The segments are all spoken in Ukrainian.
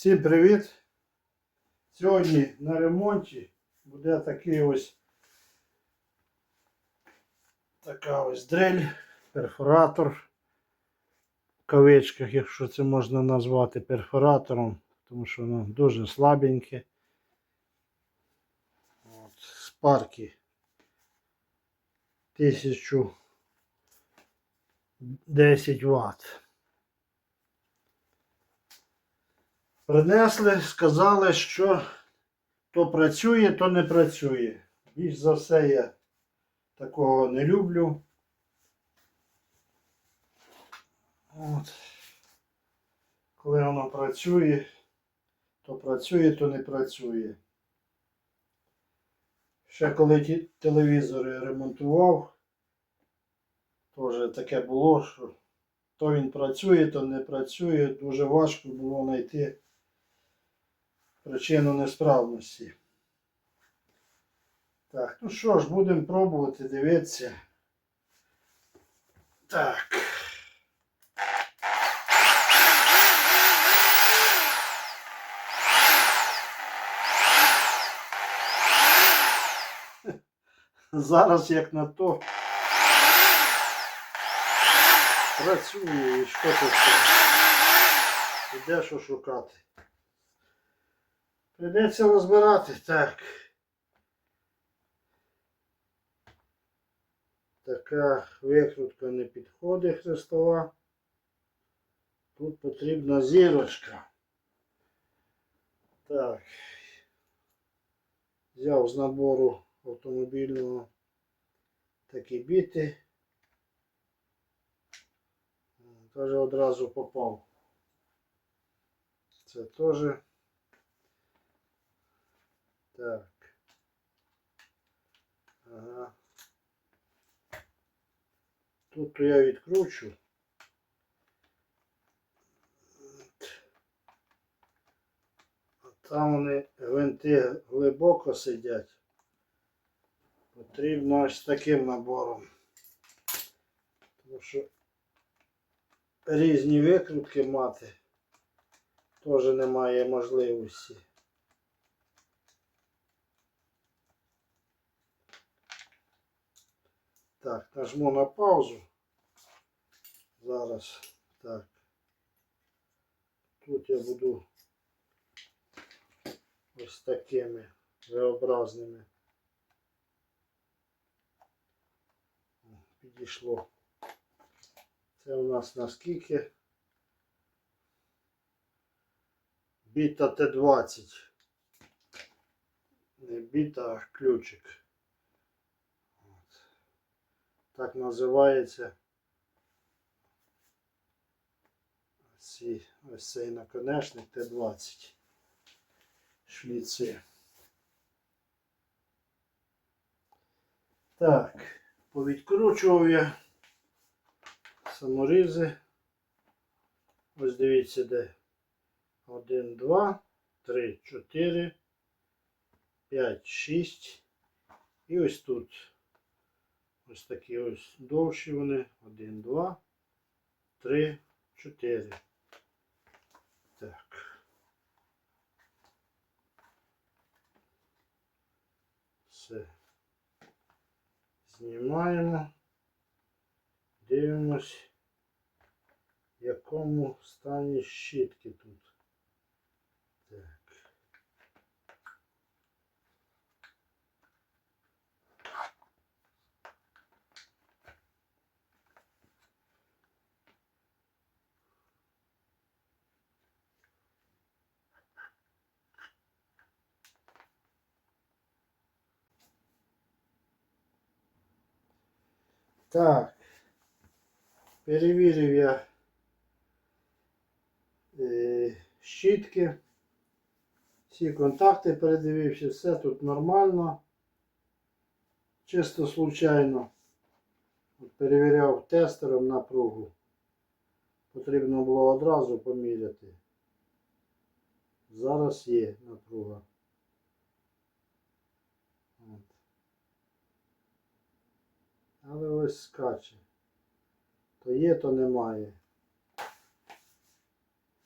Всім привіт! Сьогодні на ремонті буде такий ось така ось дрель, перфоратор в кавичках, якщо це можна назвати перфоратором, тому що воно дуже слабеньке. От, спарки 1010 Вт. Принесли, сказали, що то працює, то не працює. Більш за все я такого не люблю. От. Коли воно працює, то працює, то не працює. Ще коли телевізори ремонтував, теж таке було, що то він працює, то не працює. Дуже важко було знайти причину несправності. Так, ну що ж, будемо пробувати дивитися. Так. Зараз як на то працює і що тут ще? Іде що шукати. Придеться розбирати. Так. Така викрутка не підходить хрестова. Тут потрібна зірочка. Так. Взяв з набору автомобільного такі біти. Теж одразу попав. Це теж. Так. Ага. Тут я відкручу. А там вони гвинти глибоко сидять. Потрібно ось таким набором. Тому що різні викрутки мати теж немає можливості. Так, нажму на паузу. Зараз. Так. Тут я буду ось такими V-образними. Підійшло. Це у нас наскільки? Біта Т20. Не біта, а ключик. От. Так називається ось цей наконечник Т20 шліци. Так, повідкручував я саморізи. Ось дивіться, де 1, 2, 3, 4, 5, 6. І ось тут. Ось такі ось довші вони. 1, 2, 3, 4. Так. Все. Знімаємо. Дивимось, в якому стані щітки тут. Так. Так. Перевірив я е, щітки. Всі контакти передивився, все тут нормально. Чисто случайно. Перевіряв тестером напругу. Потрібно було одразу поміряти. Зараз є напруга. Але ось скаче. То є, то немає.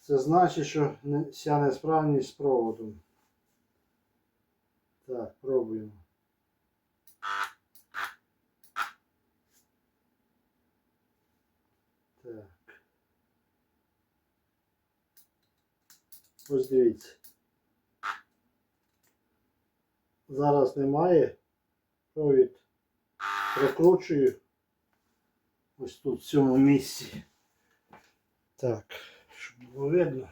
Це значить, що вся несправність з проводом. Так, пробуємо. Так. Ось дивіться. Зараз немає. Провід прокручую. Ось тут в цьому місці. Так, щоб було видно.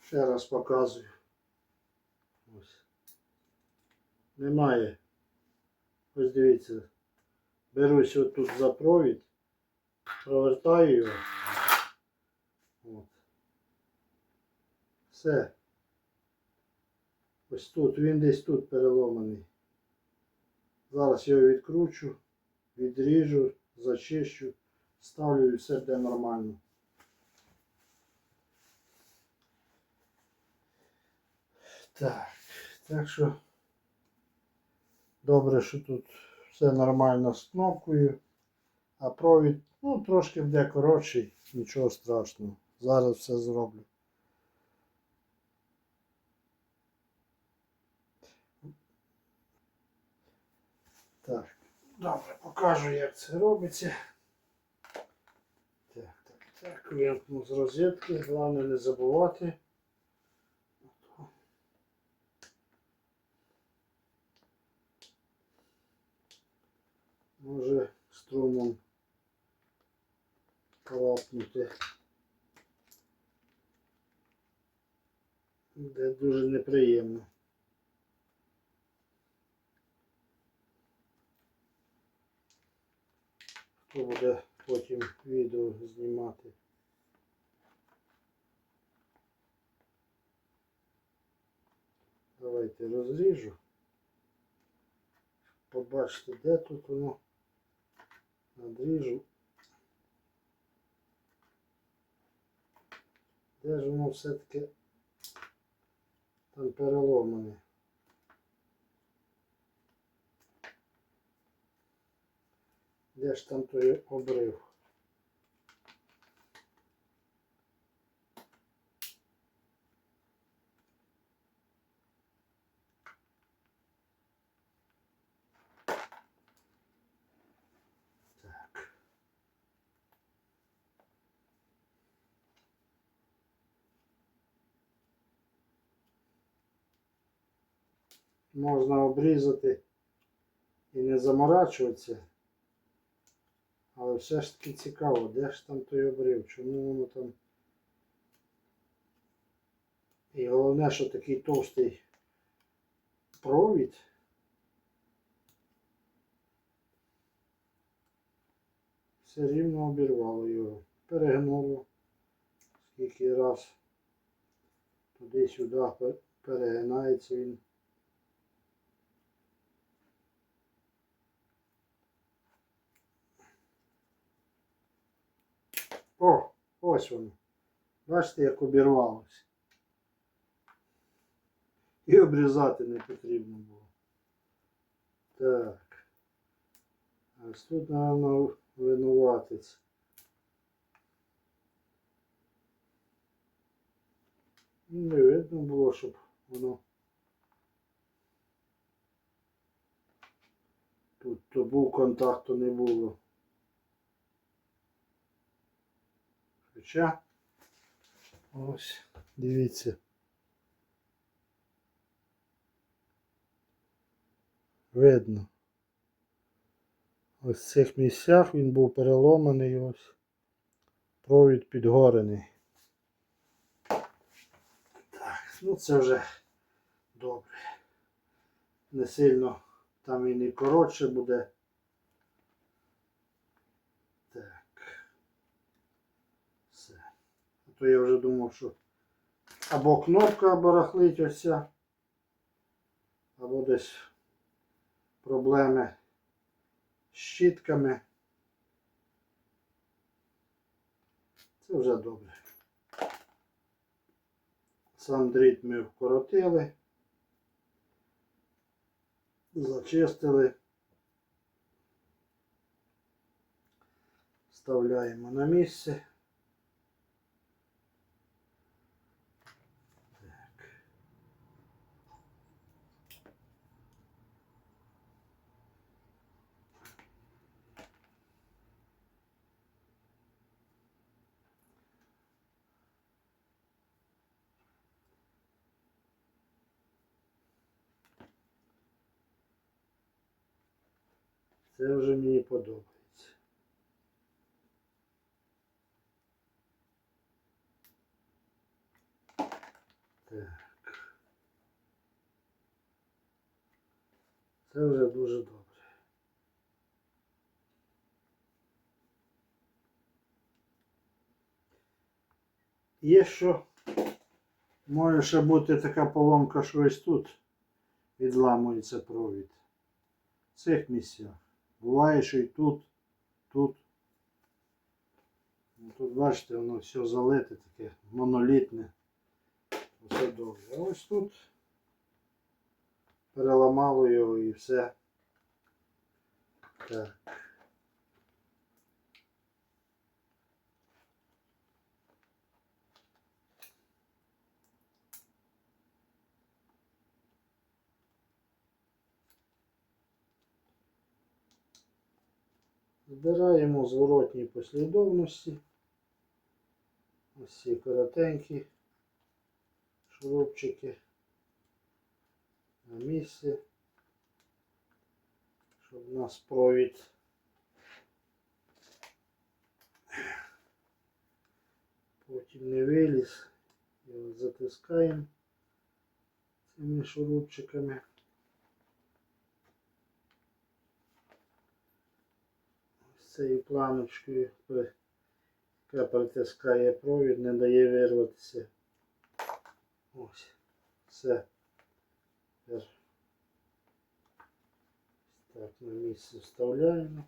Ще раз показую. Ось. Немає. Ось дивіться. Берусь отут за провід, провертаю його. От. Все. Ось тут, він десь тут переломаний. Зараз я його відкручу, відріжу, зачищу, ставлю і все буде нормально. Так, так що добре, що тут все нормально з кнопкою, а провід, ну, трошки буде коротший, нічого страшного. Зараз все зроблю. Так, добре, покажу, як це робиться. Так, так, так, вимкну з розетки, головне не забувати. Може струмом калапнути. Де дуже неприємно. Хто буде потім відео знімати. Давайте розріжу. Побачите, де тут воно. Надріжу. Де ж воно все-таки там переломане. Де ж там той обрив? Можна обрізати і не заморачуватися. Але все ж таки цікаво, де ж там той обрив, чому воно там. І головне, що такий товстий провід. Все рівно обірвало його. Перегнуло. Скільки раз туди-сюди перегинається він. О, ось воно. Бачите, як обірвалося. І обрізати не потрібно було. Так. Ось тут, напевно, винуватець. Ну, Не видно було, щоб воно. Тут то був контакт, то не було. Хоча ось, дивіться. Видно. Ось в цих місцях він був переломаний ось. Провід підгорений. Так, ну це вже добре. Не сильно там він і коротше буде. Так. Все. А то я вже думав, що або кнопка барахлить ось або десь проблеми з щітками. Це вже добре. Сам дріт ми вкоротили, зачистили. Вставляємо на місце. Це вже мені подобається. Так. Це вже дуже добре. Є що може ще бути така поломка, що ось тут відламується провід. В цих місцях. Буває, що і тут, тут. Ну, Тут бачите, воно все залите таке монолітне. Все добре. А ось тут переламало його і все. Так. Збираємо в зворотній послідовності. Ось ці коротенькі шурупчики на місці, щоб у нас провід потім не виліз. Його затискаємо цими шурупчиками. Цією планочкою, яка притискає провід, не дає вирватися. Ось. Все. Тепер так на місце вставляємо.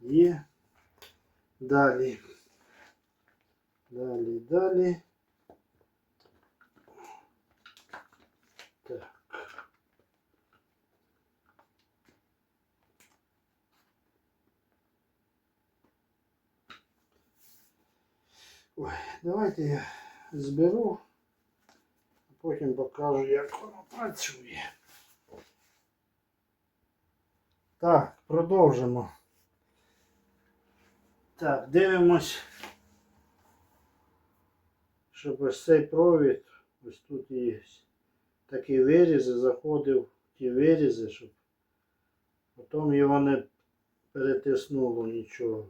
Є. Далі. Далі, далі. Так. Ой, давайте я зберу, а потім покажу, як воно працює. Так, продовжимо. Так, дивимось, щоб ось цей провід, ось тут є такі вирізи, заходив в ті вирізи, щоб потім його не перетиснуло нічого.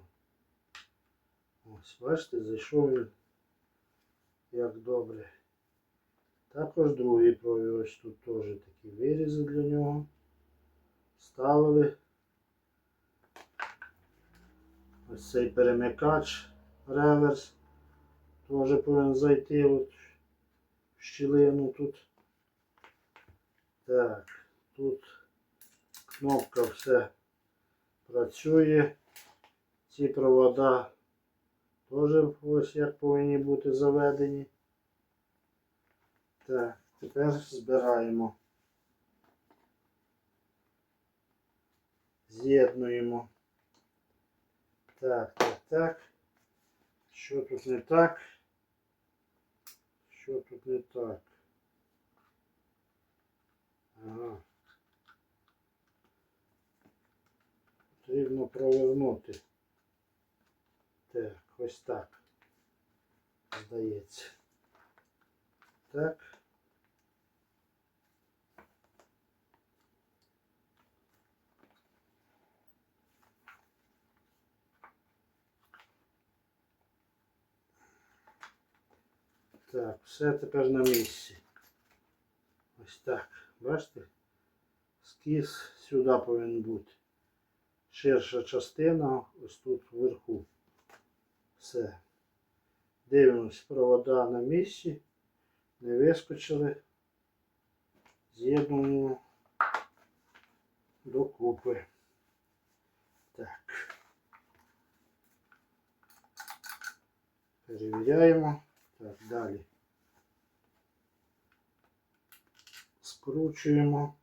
Ось, бачите, зайшов він як добре. Також другий провід, ось тут теж такі вирізи для нього. Ставили. Ось цей перемикач реверс. Теж повинен зайти от в щілину тут. Так, тут кнопка все працює. Ці провода теж ось як повинні бути заведені. Так, тепер збираємо. З'єднуємо. Так, так, так. Що тут не так? Що тут не так? Ага. Потрібно провернути. Так, ось так. Здається. Так. Так, все тепер на місці. Ось так. Бачите? Скіз сюди повинен бути. Ширша частина ось тут вверху. Все. Дивимось, провода на місці. Не вискочили. З'єднуємо докупи. Так. Перевіряємо. Так, далі. Скручуємо.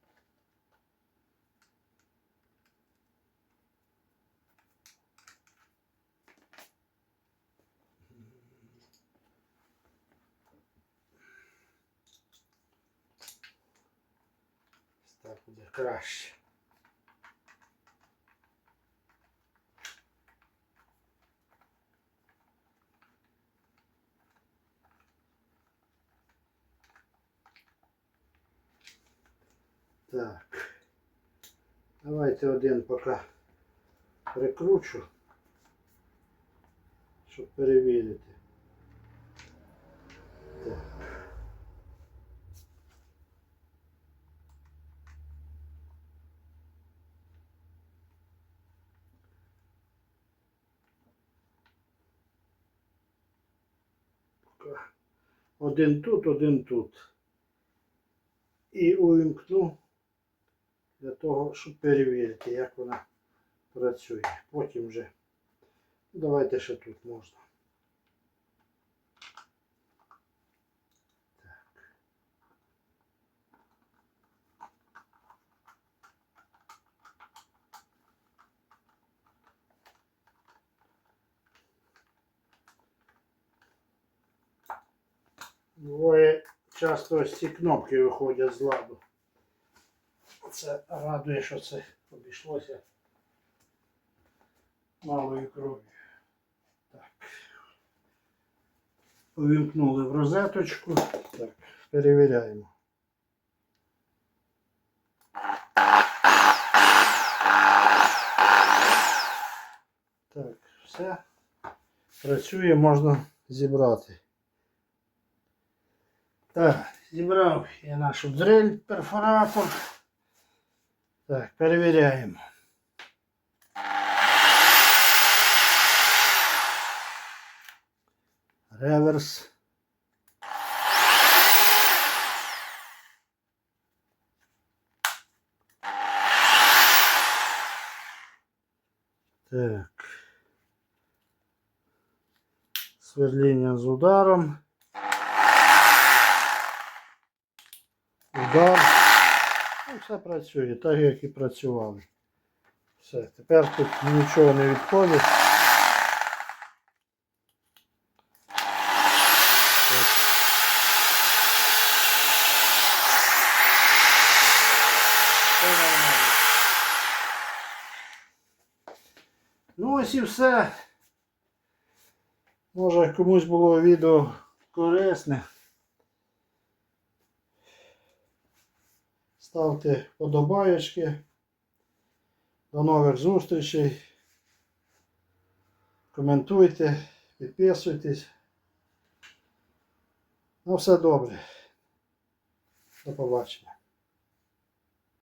Так буде краще. Так. Давайте один поки прикручу, щоб перевірити. Так. Один тут, один тут. І увімкну для того, щоб перевірити, як вона працює. Потім вже давайте ще тут можна. Буває, часто ось ці кнопки виходять з ладу. Це радує, що це обійшлося малою кров'ю. Так. Увімкнули в розеточку. Так, перевіряємо. Так, все. Працює, можна зібрати. Так, зібрав я нашу дрель, перфоратор. Так, перевіряємо. Реверс. Так. Сверління з ударом. Удар. Ну, все працює, так як і працювали. Все, тепер тут нічого не відходить. Ну ось і все. Може комусь було відео корисне. Ставте подобаєчки. До нових зустрічей. Коментуйте, підписуйтесь. Ну все добре. До побачення.